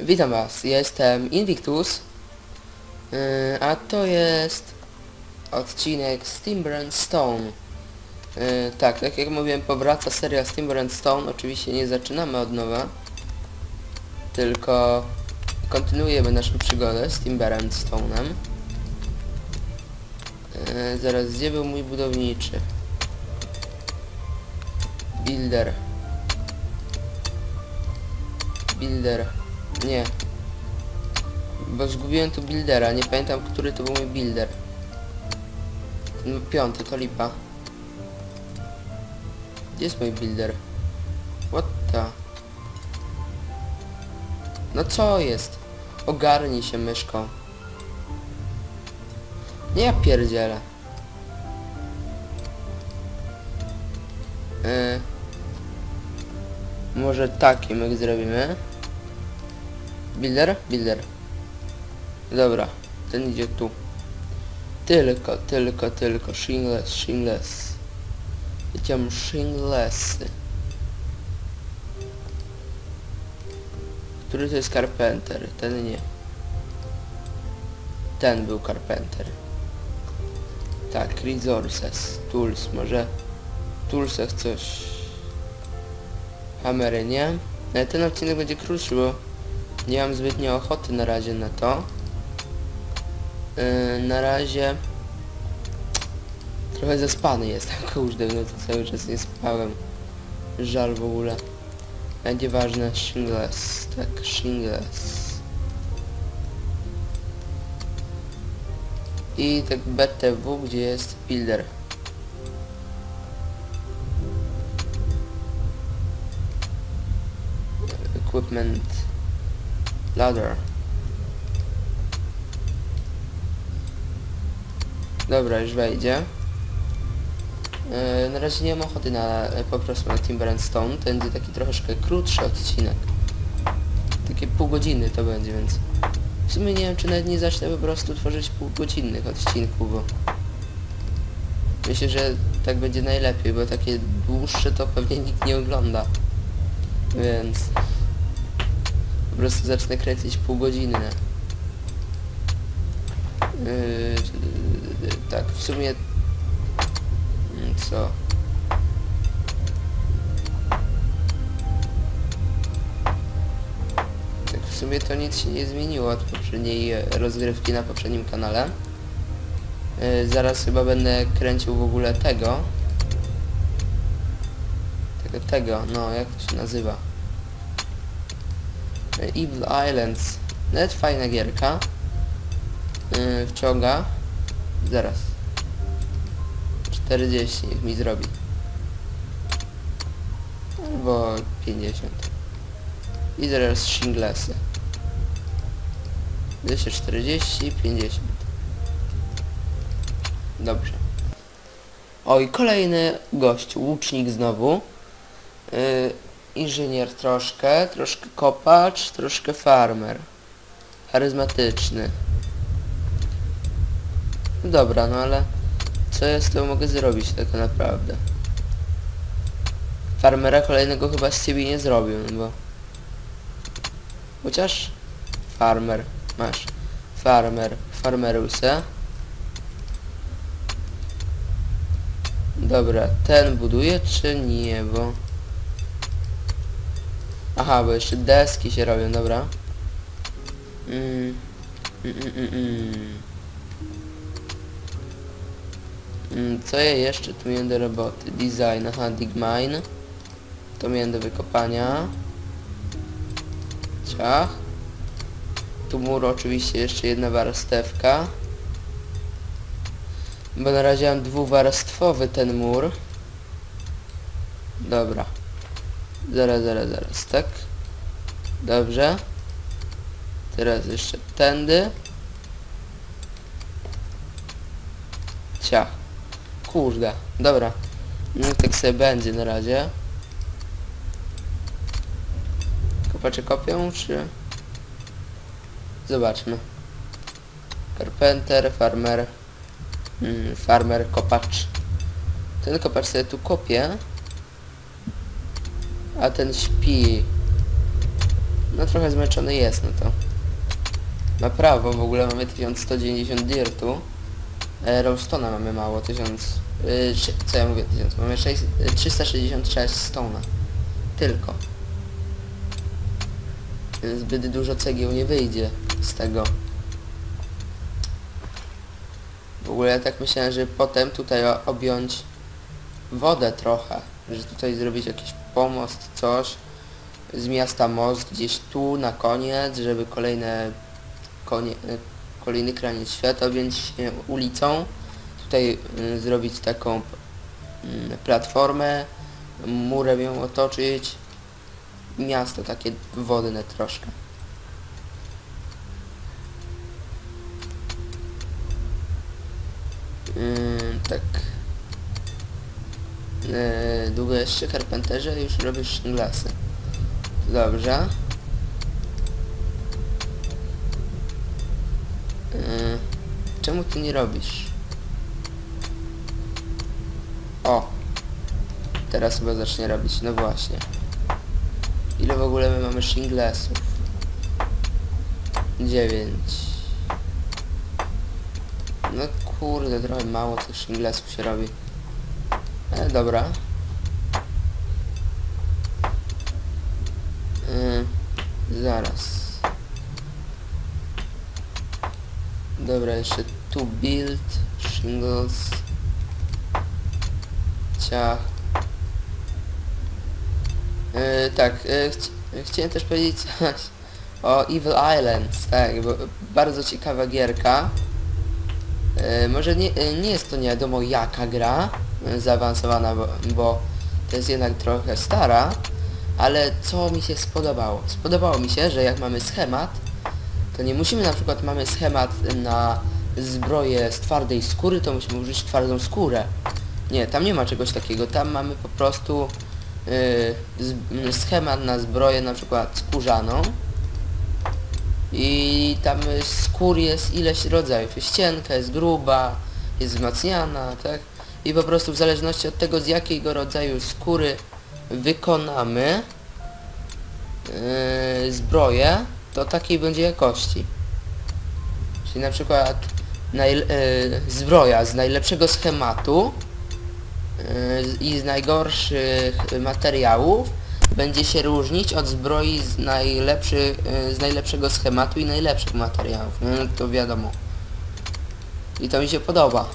Witam Was, jestem Invictus, yy, a to jest odcinek Steamber and Stone. Yy, tak, tak jak mówiłem, powraca seria Steamber and Stone, oczywiście nie zaczynamy od nowa, tylko kontynuujemy naszą przygodę z Timberem Stone'em. Yy, zaraz, gdzie był mój budowniczy? Builder. Builder. Nie. Bo zgubiłem tu buildera, nie pamiętam, który to był mój builder. Ten piąty, to lipa. Gdzie jest mój builder? What the... No co jest? Ogarnij się myszką. Nie ja pierdzielę. Yy. Może taki myk zrobimy. Builder? Builder. Dobra, ten idzie tu. Tylko, tylko, tylko. Shingless, shingless. Chciałem shinglessy. Który to jest Carpenter? Ten nie. Ten był Carpenter. Tak, resources, tools, może w toolsach coś. Hamery, nie? Ale ten odcinek będzie krótszy, bo nie mam zbytnio ochoty na razie na to. Yy, na razie trochę zaspany jestem, kurde, no to cały czas nie spałem. Żal w ogóle. Będzie ważne shingles, tak, shingles. I tak BTW, gdzie jest builder. Equipment Ladder. Dobra, już wejdzie. Yy, na razie nie mam ochoty na e, po prostu na Timber Stone. To będzie taki troszeczkę krótszy odcinek. Takie pół godziny to będzie, więc w sumie nie wiem czy nawet nie zacznę po prostu tworzyć półgodzinnych odcinków, bo myślę, że tak będzie najlepiej, bo takie dłuższe to pewnie nikt nie ogląda. Więc po prostu zacznę kręcić pół godziny. Yy, tak, w sumie... mm, Co? Tak, w sumie to nic się nie zmieniło od poprzedniej e, rozgrywki na poprzednim kanale. Yy, zaraz chyba będę kręcił w ogóle tego. Tego, tego, no jak to się nazywa? Evil Islands. Nawet fajna gierka. Yy, wciąga. Zaraz. 40 niech mi zrobi. Albo 50. I zaraz shinglesy. 240, 50. Dobrze. Oj, kolejny gość, łucznik znowu. Yy, inżynier troszkę, troszkę kopacz, troszkę farmer. Charyzmatyczny. Dobra, no ale co ja z tym mogę zrobić tak naprawdę? Farmera kolejnego chyba z ciebie nie zrobię, no bo... Chociaż... Farmer, masz. Farmer, farmerusa. Dobra, ten buduje czy nie, bo... Aha, bo jeszcze deski się robią, dobra. Mm. Mm, mm, mm, mm. Mm, Co ja jeszcze tu miałem do roboty? Design, aha, dig mine. To miałem do wykopania. Ciach. Tu mur oczywiście jeszcze jedna warstewka. Bo na razie mam dwuwarstwowy ten mur. Dobra. Zaraz, zaraz, zaraz, tak? Dobrze. Teraz jeszcze tędy. Ciach. Kurde. Dobra. Niech tak sobie będzie na razie. Kopacze kopią, czy... Zobaczmy. Carpenter, farmer. Mm, farmer, kopacz. Ten kopacz sobie tu kopie. A ten śpi. no trochę zmęczony jest, no to ma prawo, w ogóle mamy 1190 dirtu. E, Rollstona mamy mało, 1000... Y, co ja mówię, 1000? Mamy 6, y, 366 stona. Tylko. Zbyt dużo cegieł nie wyjdzie z tego. W ogóle ja tak myślałem, że potem tutaj objąć wodę trochę, że tutaj zrobić jakiś pomost, coś z miasta most gdzieś tu na koniec, żeby kolejne konie, e, kolejny kraniec świata objąć ulicą. Tutaj y, zrobić taką mm, platformę, murem ją otoczyć. Miasto takie wodne troszkę. Ym, tak. Yy, długo jeszcze karpenterze już robisz glasy. Dobrze. Yy, czemu ty nie robisz? O! Teraz chyba zacznie robić, no właśnie. Ile w ogóle my mamy shinglesów? 9. No kurde, trochę mało tych shinglesów się robi. Dobra. Yy, zaraz. Dobra, jeszcze tu build, shingles. Ciach. Yy, tak, yy, chci chciałem też powiedzieć coś o Evil Islands, tak, bo bardzo ciekawa gierka. Yy, może nie, yy, nie jest to nie wiadomo jaka gra, zaawansowana, bo, bo to jest jednak trochę stara, ale co mi się spodobało? Spodobało mi się, że jak mamy schemat, to nie musimy na przykład mamy schemat na zbroję z twardej skóry, to musimy użyć twardą skórę. Nie, tam nie ma czegoś takiego. Tam mamy po prostu yy, schemat na zbroję na przykład skórzaną. I tam skór jest ileś rodzajów. Jest cienka, jest gruba, jest wzmacniana, tak? I po prostu w zależności od tego z jakiego rodzaju skóry wykonamy yy, zbroję, to takiej będzie jakości. Czyli na przykład yy, zbroja z najlepszego schematu yy, i z najgorszych materiałów będzie się różnić od zbroi z, najlepszy, yy, z najlepszego schematu i najlepszych materiałów. No to wiadomo. I to mi się podoba.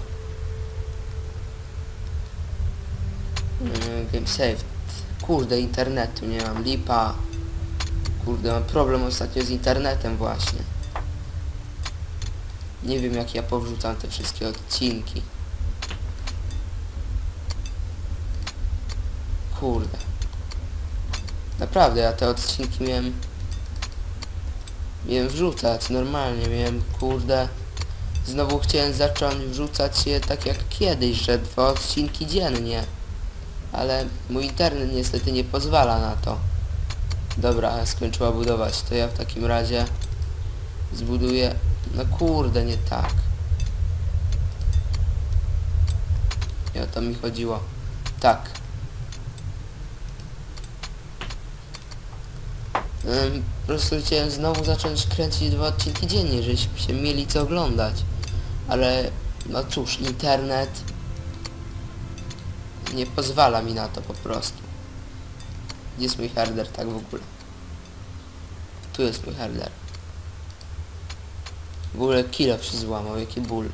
Yy, game saved. Kurde, internetu nie mam. Lipa. Kurde, mam problem ostatnio z internetem właśnie. Nie wiem jak ja powrzucam te wszystkie odcinki. Kurde. Naprawdę, ja te odcinki miałem... Miałem wrzucać, normalnie, miałem, kurde... Znowu chciałem zacząć wrzucać je tak jak kiedyś, że dwa odcinki dziennie. Ale mój internet niestety nie pozwala na to. Dobra, skończyła budować, to ja w takim razie zbuduję... No kurde, nie tak. I o to mi chodziło. Tak. Ym, po prostu chciałem znowu zacząć kręcić dwa odcinki dziennie, żebyśmy się mieli co oglądać. Ale, no cóż, internet nie pozwala mi na to po prostu. Gdzie jest mój herder tak w ogóle? Tu jest mój herder. W ogóle kilo się złamał, jaki ból.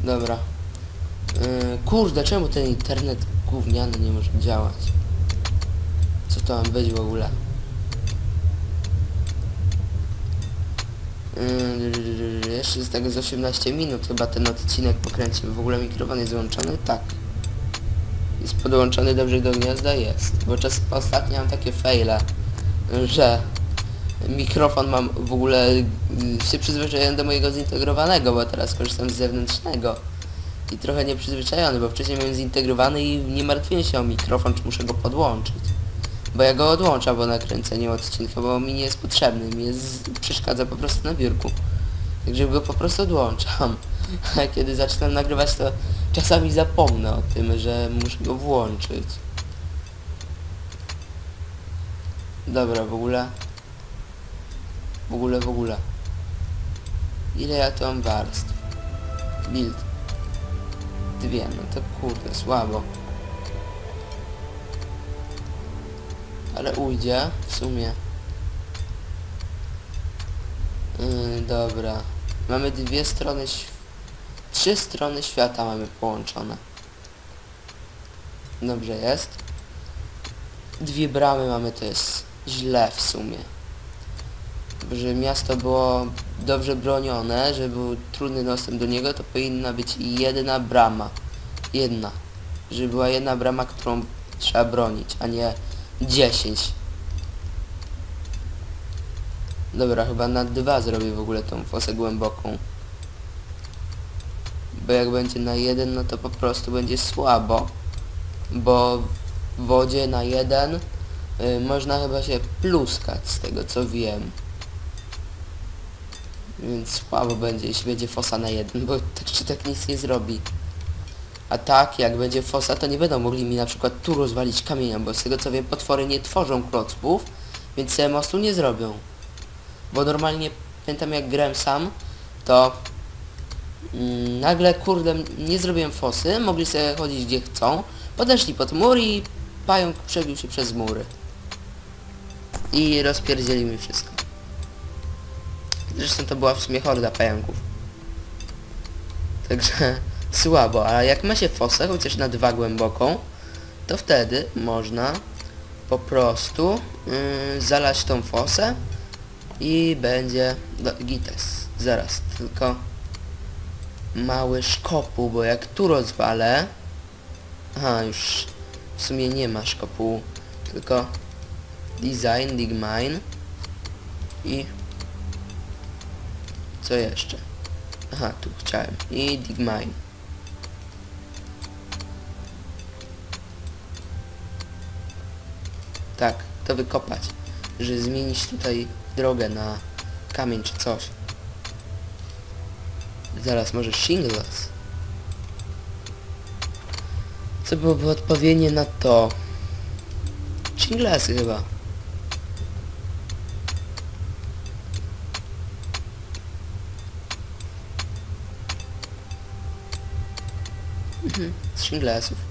Dobra. Yy, kurde, czemu ten internet gówniany nie może działać? Co to ma być w ogóle? Jeszcze z tego z 18 minut chyba ten odcinek pokręcimy. W ogóle mikrofon jest wyłączony? Tak. Jest podłączony dobrze do gniazda? Jest. Bo czas ostatnio mam takie faile, że mikrofon mam w ogóle y, się przyzwyczaiłem do mojego zintegrowanego, bo teraz korzystam z zewnętrznego. I trochę nieprzyzwyczajony, bo wcześniej miałem zintegrowany i nie martwiłem się o mikrofon, czy muszę go podłączyć. Bo ja go odłączam po nakręceniu odcinka, bo mi nie jest potrzebny, mi jest, przeszkadza po prostu na biurku. Także go po prostu odłączam. A kiedy zaczynam nagrywać, to czasami zapomnę o tym, że muszę go włączyć. Dobra, w ogóle. W ogóle, w ogóle. Ile ja tu mam warstw? Build. Dwie, no to kurde, słabo. Ale ujdzie, w sumie. Yy, dobra. Mamy dwie strony. Trzy strony świata mamy połączone. Dobrze jest. Dwie bramy mamy, to jest źle w sumie. Żeby miasto było dobrze bronione, żeby był trudny dostęp do niego, to powinna być jedna brama. Jedna. Żeby była jedna brama, którą trzeba bronić, a nie 10. Dobra, chyba na dwa zrobię w ogóle tą fosę głęboką. Bo jak będzie na jeden, no to po prostu będzie słabo. Bo w wodzie na jeden y, można chyba się pluskać z tego co wiem. Więc słabo będzie, jeśli będzie fosa na jeden, bo tak czy tak nic nie zrobi. A tak, jak będzie fosa, to nie będą mogli mi na przykład tu rozwalić kamienia, bo z tego co wiem, potwory nie tworzą klocków, więc sobie mostu nie zrobią. Bo normalnie, pamiętam jak grałem sam, to mm, nagle, kurde, nie zrobiłem fosy, mogli sobie chodzić gdzie chcą, podeszli pod mur i pająk przebił się przez mury. I rozpierdzieli mi wszystko. Zresztą to była w sumie horda pająków. Także słabo, ale jak ma się fosę, chociaż na dwa głęboką, to wtedy można po prostu yy, zalać tą fosę i będzie do, gites. Zaraz, tylko mały szkopuł, bo jak tu rozwalę... Aha, już w sumie nie ma szkopułu, tylko design, dig mine i co jeszcze? Aha, tu chciałem. I dig mine. Tak, to wykopać. Że zmienić tutaj drogę na kamień czy coś. Zaraz, może shingles? Co byłoby odpowiednie na to? Shinglesy chyba. Mhm, z shinglesów.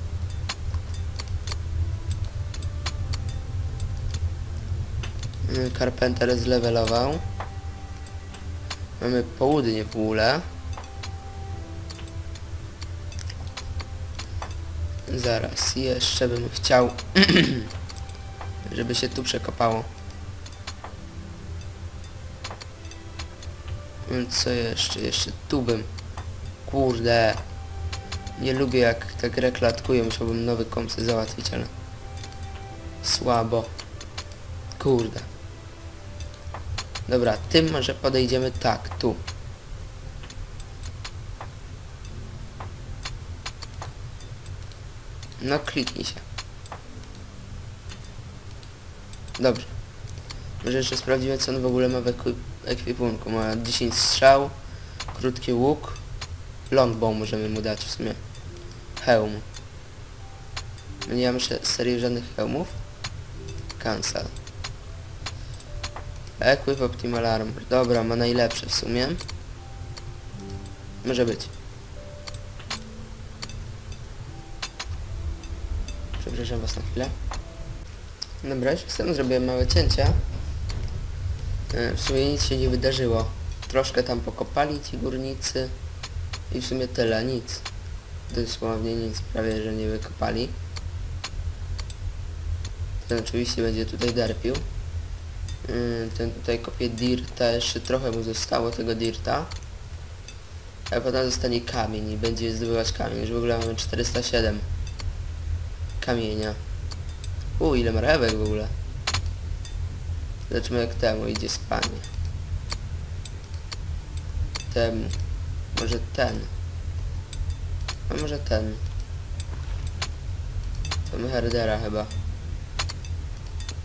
Carpenter zlevelował. Mamy południe w ogóle. Zaraz, jeszcze bym chciał, żeby się tu przekopało. Co jeszcze? Jeszcze tu bym. Kurde. Nie lubię jak tak grę musiałbym nowy komp załatwić, ale... Słabo. Kurde. Dobra, tym może podejdziemy tak, tu. No kliknij się. Dobrze. Może jeszcze sprawdzimy co on w ogóle ma w ekwi ekwipunku. Ma 10 strzał, krótki łuk, longbow możemy mu dać w sumie. Hełm. My nie mamy jeszcze serii żadnych hełmów. Cancel. Equip Optimal Armor. Dobra, ma najlepsze w sumie. Może być. Przepraszam was na chwilę. Dobra, już chcę zrobiłem małe cięcie. E, W sumie nic się nie wydarzyło. Troszkę tam pokopali ci górnicy. I w sumie tyle, nic. Dosłownie nic, prawie że nie wykopali. Ten oczywiście będzie tutaj derpił. Yy, Ten tutaj kopie dirta, jeszcze trochę mu zostało tego dirta. A potem zostanie kamień i będzie zdobywać kamień. Już w ogóle mamy 407 kamienia. U, ile marewek w ogóle. Zobaczmy jak temu idzie spanie. Temu. Może ten. A może ten. To herdera chyba.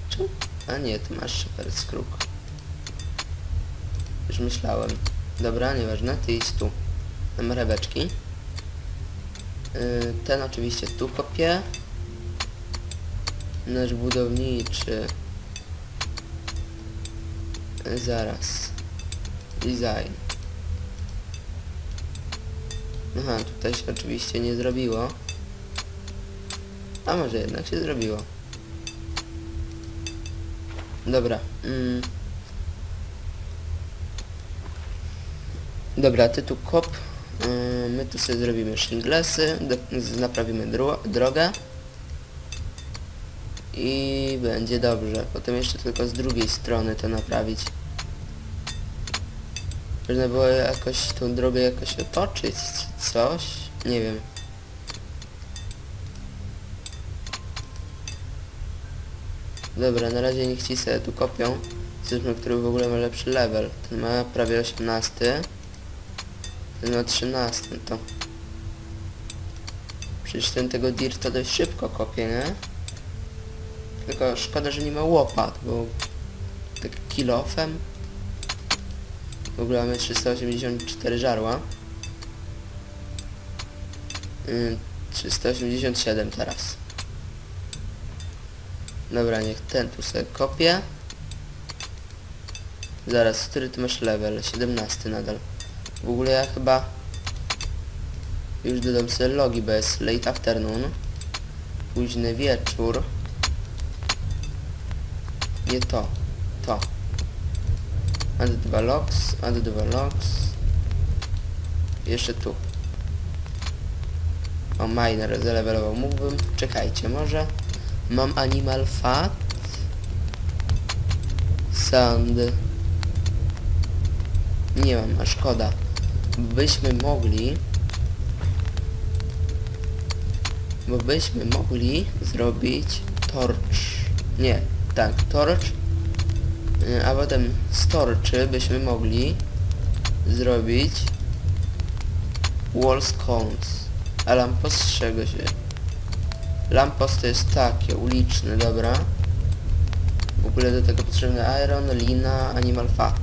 Czy? A nie, ty masz Shepherd's Crook. Już myślałem. Dobra, nieważne, ty idź tu. Na mareweczki. Yy, ten oczywiście tu kopię. Nasz budowniczy. Zaraz. Design. Aha, tutaj się oczywiście nie zrobiło. A może jednak się zrobiło. Dobra. Mm. Dobra, ty tu kop. Yy, my tu sobie zrobimy shinglesy, naprawimy dro drogę. I będzie dobrze. Potem jeszcze tylko z drugiej strony to naprawić. Można było jakoś tą drogę jakoś otoczyć, czy coś? Nie wiem. Dobra, na razie niech ci sobie tu kopią. Zobaczmy, który w ogóle ma lepszy level. Ten ma prawie 18. Ten ma 13, to... Przecież ten tego dirta dość szybko kopie, nie? Tylko szkoda, że nie ma łopat, bo... Tak kilofem. W ogóle mamy 384 żarła. Yy, 387 teraz. Dobra, niech ten tu sobie kopie. Zaraz, który ty masz level? 17 nadal. W ogóle ja chyba już dodam sobie logi, bo jest late afternoon. Późny wieczór. Nie to. To. Add 2 logs, add 2 logs. Jeszcze tu. O, miner zalevelował. Mógłbym... Czekajcie, może... Mam animal fat. Sand. Nie mam, a szkoda. Byśmy mogli... Bo byśmy mogli zrobić torch. Nie, tak, torch. Y, A potem z torczy byśmy mogli zrobić wall scones. A lampos z czego się? Lampos to jest takie, uliczne, dobra. W ogóle do tego potrzebny iron, lina, animal fat.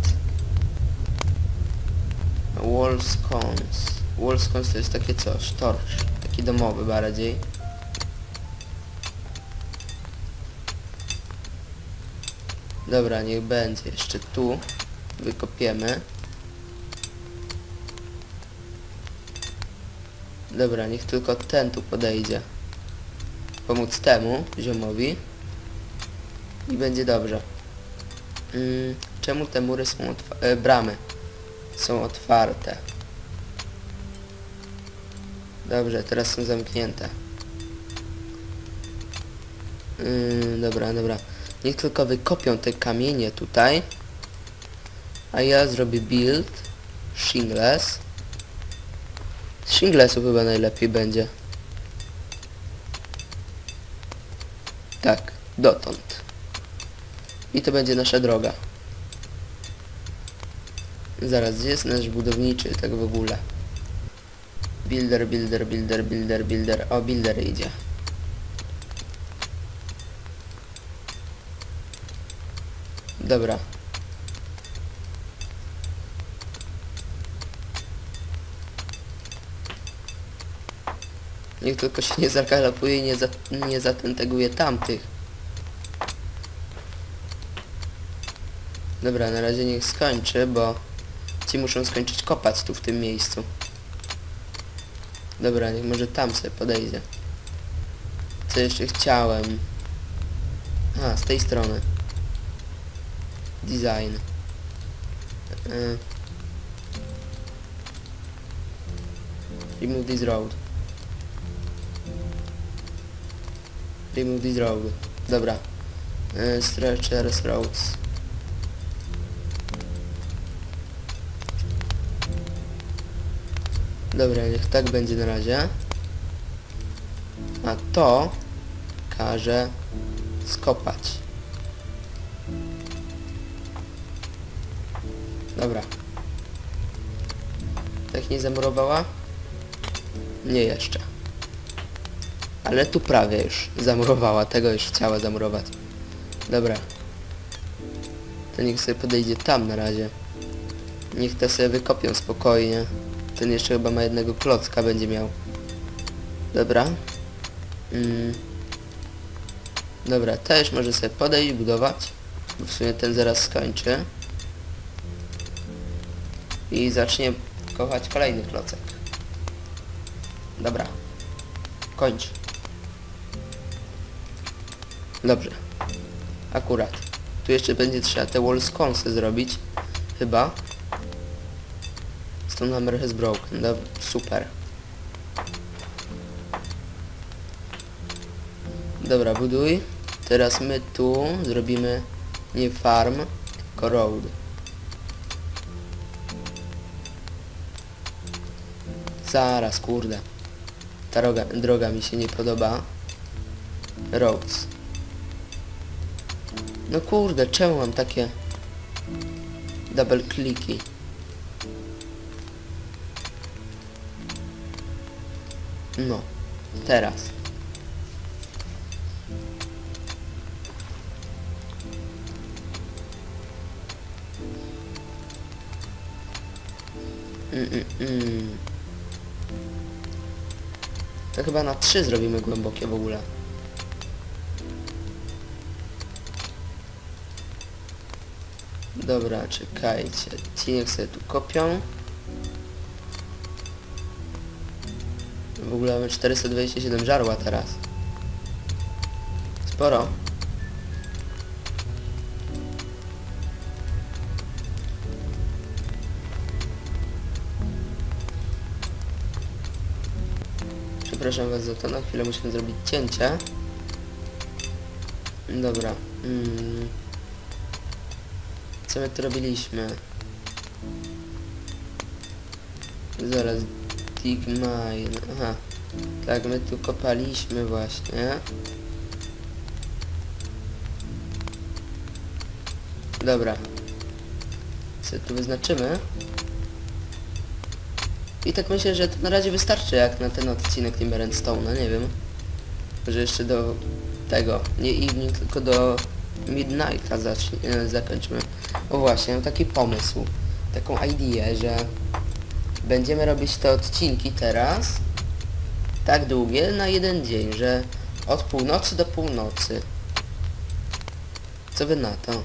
Wall scones. Wall scones to jest takie coś, torch. Taki domowy bardziej. Dobra, niech będzie. Jeszcze tu wykopiemy. Dobra, niech tylko ten tu podejdzie. Pomóc temu ziomowi. I będzie dobrze. Mm, czemu te mury są? E, bramy są otwarte. Dobrze, teraz są zamknięte. Yy, dobra, dobra. Niech tylko wykopią te kamienie tutaj. A ja zrobię build. Shingles. Z chyba najlepiej będzie. Tak, dotąd. I to będzie nasza droga. Zaraz, gdzie jest nasz budowniczy tak w ogóle? Builder, builder, builder, builder, builder. O, builder idzie. Dobra. Niech tylko się nie zakalapuje i nie, za, nie zatenteguje tamtych. Dobra, na razie niech skończy, bo ci muszą skończyć kopać tu w tym miejscu. Dobra, niech może tam sobie podejdzie. Co jeszcze chciałem? A, z tej strony. Design. Y. Remove this road. Remove road. Dobra. Y, Stretchers roads. Dobra, niech tak będzie na razie. A to każe skopać. Dobra. Tak nie zamurowała? Nie jeszcze. Ale tu prawie już zamurowała, tego już chciała zamurować. Dobra. To niech sobie podejdzie tam na razie. Niech te sobie wykopią spokojnie. Ten jeszcze chyba ma jednego klocka będzie miał. Dobra. Mm. Dobra, też może sobie podejść, budować. Bo w sumie ten zaraz skończy. I zacznie kochać kolejny klocek. Dobra. Kończ. Dobrze. Akurat. Tu jeszcze będzie trzeba te wall sconsy zrobić. Chyba. Stone hammer has broken. Dob super. Dobra, buduj. Teraz my tu zrobimy nie farm, tylko road. Zaraz, kurde. Ta droga, droga mi się nie podoba. Roads. No kurde, czemu mam takie double kliki? No, teraz. Mm, mm, mm. To chyba na trzy zrobimy głębokie w ogóle. Dobra, czekajcie. Ci sobie tu kopią. W ogóle mamy 427 żarła teraz. Sporo. Przepraszam was za to, na chwilę musimy zrobić cięcie. Dobra. Mm. Co my tu robiliśmy? Zaraz. Dig mine. Aha. Tak, my tu kopaliśmy właśnie. Dobra. Co tu wyznaczymy? I tak myślę, że to na razie wystarczy jak na ten odcinek Timber and Stone, no nie wiem. Że jeszcze do tego, nie evening, tylko do midnighta zacznie, e, zakończymy. O właśnie, taki pomysł, taką ideę, że będziemy robić te odcinki teraz tak długie na jeden dzień, że od północy do północy. Co wy na to?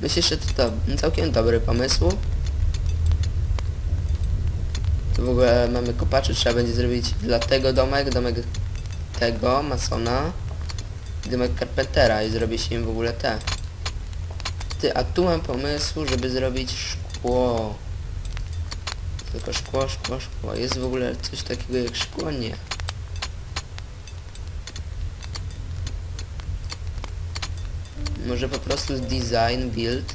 Myślę, że to, to całkiem dobry pomysł. Tu w ogóle mamy kopaczy, trzeba będzie zrobić dla tego domek, domek tego, masona, domek carpentera i zrobi się im w ogóle te. Ty, a tu mam pomysł, żeby zrobić szkło. Tylko szkło, szkło, szkło. Jest w ogóle coś takiego jak szkło? Nie. Może po prostu design, build.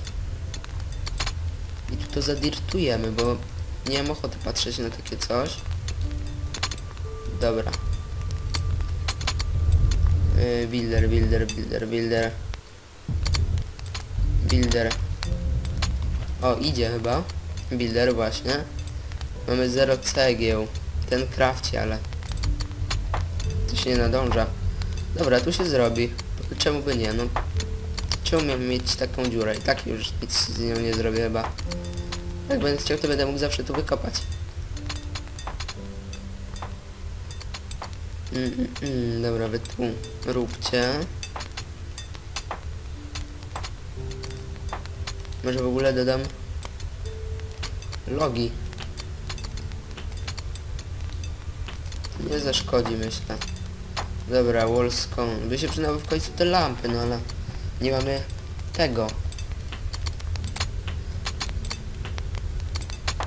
I tu to zadirtujemy, bo nie mam ochoty patrzeć na takie coś. Dobra. Yy, builder, builder, builder, builder. Builder. O, idzie chyba. Builder właśnie. Mamy zero cegieł. Ten krawci, ale... To się nie nadąża. Dobra, tu się zrobi. Czemu by nie, no. Czemu miałem mieć taką dziurę? I tak już nic z nią nie zrobię chyba. Jak będę chciał, to będę mógł zawsze tu wykopać. Mm, mm, dobra, wy tu róbcie. Może w ogóle dodam logi. Nie zaszkodzi, myślę. Dobra, wallscone. By się przydały w końcu te lampy, no ale nie mamy tego.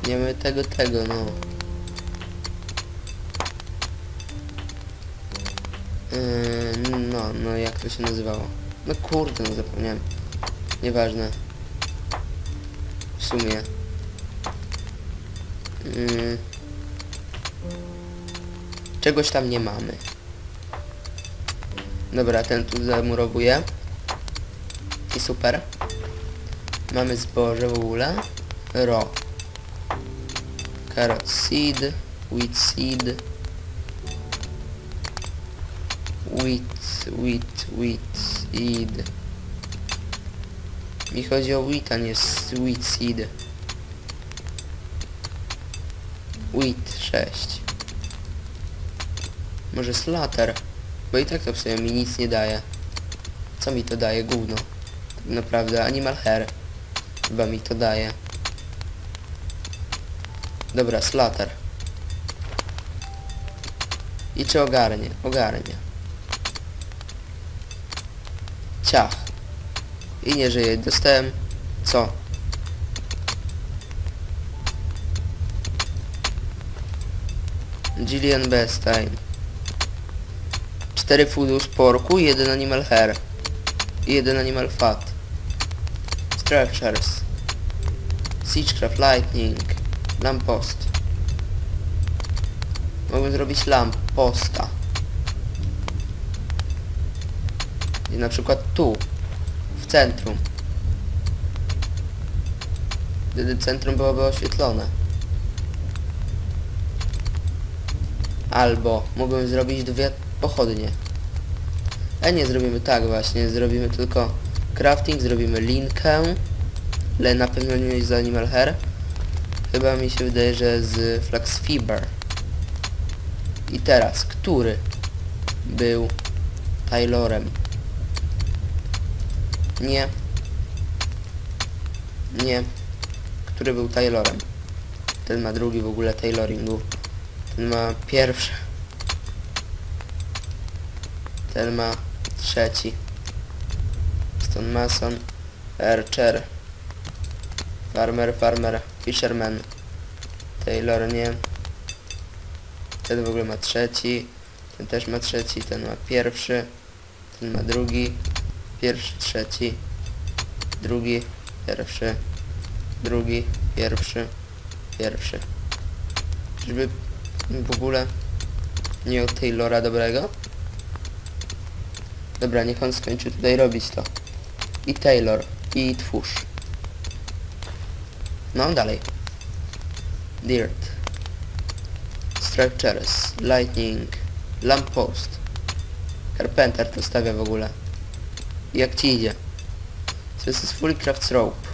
Nie mamy tego, tego, no. No, no jak to się nazywało? No kurde, no zapomniałem. Nieważne. W sumie. Yy, czegoś tam nie mamy. Dobra, ten tu zamurowuje. I super. Mamy zboże w ogóle. Ro. Carrot seed. Wheat seed. Wheat, wheat, wheat seed. Mi chodzi o wheat, a nie sweet seed. Wheat 6. Może slater. Bo i tak to w sumie mi nic nie daje. Co mi to daje? Gówno. Tak naprawdę animal hair. Chyba mi to daje. Dobra, slater. I czy ogarnie? Ogarnie. Ciach. I nie żyje. Dostałem... Co? Gillian Bestein. 4 foodu z porku, 1 animal hair. I 1 animal fat. Structures. Siegecraft Lightning. Lamppost. Mogę zrobić lampposta. I na przykład tu. W centrum. Wtedy centrum byłoby oświetlone. Albo mogłem zrobić dwie pochodnie. A nie zrobimy tak właśnie, zrobimy tylko crafting, zrobimy linkę. Ale na pewno nie jest z Animal Hair. Chyba mi się wydaje, że z Flax Fiber. I teraz, który był Taylorem? Nie. Nie. Który był Taylorem? Ten ma drugi w ogóle tailoringu. Ten ma pierwszy. Ten ma trzeci. Stone Mason. Archer. Farmer, farmer, fisherman. Taylor nie. Ten w ogóle ma trzeci. Ten też ma trzeci. Ten ma pierwszy. Ten ma drugi. Pierwszy, trzeci. Drugi, pierwszy. Drugi, pierwszy. Pierwszy. Żeby w ogóle nie od Taylora dobrego. Dobra, niech on skończy tutaj robić to. I Taylor, i twórz. No, dalej. Dirt. Structures. Lightning. Lamppost. Carpenter to stawia w ogóle. Jak ci idzie? Successfully crafts rope.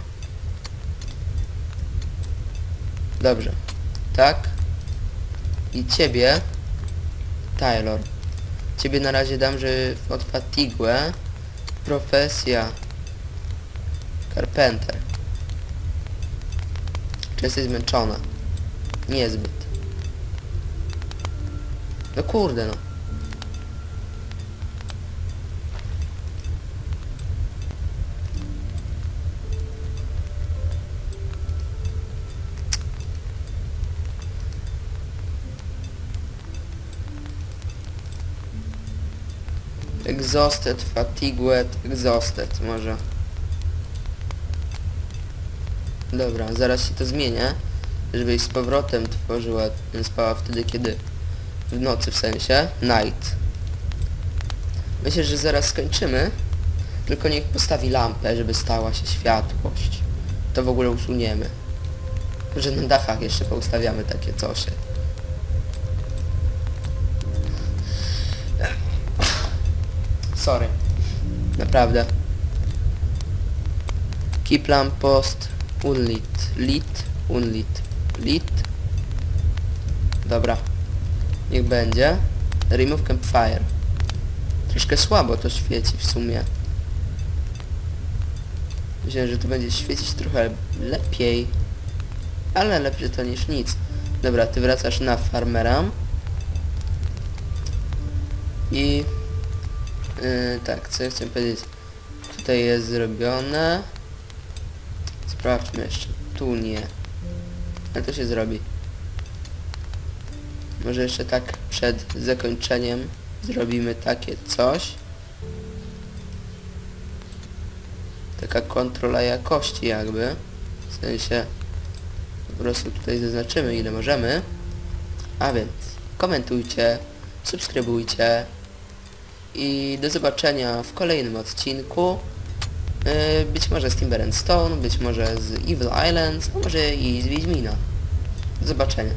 Dobrze. Tak. I ciebie, Taylor. Ciebie na razie dam, że od Fatigue profesja Carpenter. Czy jesteś zmęczona? Niezbyt. No kurde no. Exhausted, fatigued, exhausted może. Dobra, zaraz się to zmienię, żebyś z powrotem tworzyła, spała wtedy, kiedy w nocy w sensie, night. Myślę, że zaraz skończymy, tylko niech postawi lampę, żeby stała się światłość. To w ogóle usuniemy. Że na dachach jeszcze poustawiamy takie cosie. Sorry. Naprawdę. Keep lamp post. Unlit. Lit. Unlit. Lit. Dobra. Niech będzie. Remove campfire. Troszkę słabo to świeci w sumie. Myślę, że to będzie świecić trochę lepiej. Ale lepiej to niż nic. Dobra, ty wracasz na farmera. I... Yy, tak, co ja chciałem powiedzieć. Tutaj jest zrobione. Sprawdźmy jeszcze. Tu nie. Ale to się zrobi. Może jeszcze tak przed zakończeniem zrobimy takie coś. Taka kontrola jakości jakby. W sensie po prostu tutaj zaznaczymy ile możemy. A więc komentujcie, subskrybujcie i do zobaczenia w kolejnym odcinku. Yy, być może z Timber and Stone, być może z Evil Islands, a może i z Wiedźmina. Do zobaczenia.